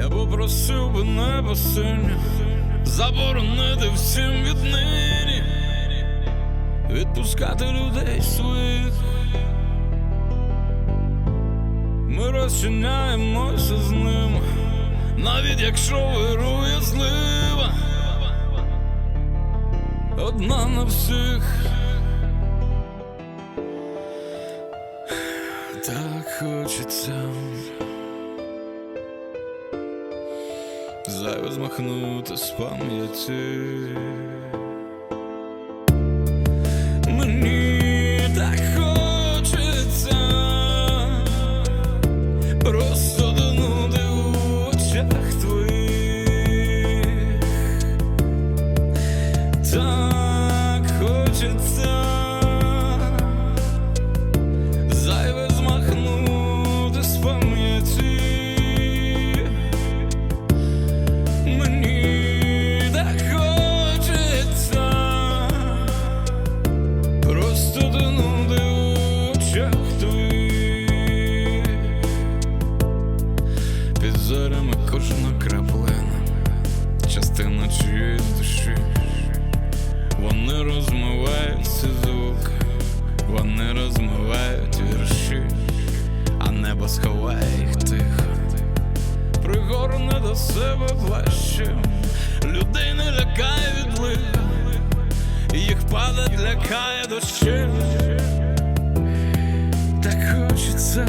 Я попросив би небо синє заборонити всім віднині відпускати людей своїх. Ми розчиняємося з ними, навіть якщо вирує злива, одна на всіх. Так хочеться зайве змахнути з пам'яті. Мені так хочеться просто Під зорями кожна краплина Частина чиєїсь душі. Вони розмивають ці звуки Вони розмивають вірші А небо сховає їх тихо. Пригорне до себе плащем Людей не лякає відлив Їх падать лякає дощем Так хочеться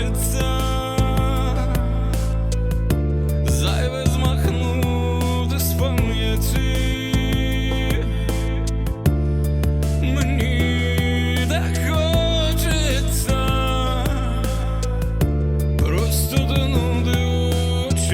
хочеться. Зайве змахнути з пам'яті. Так хочеться. Просто до нуди в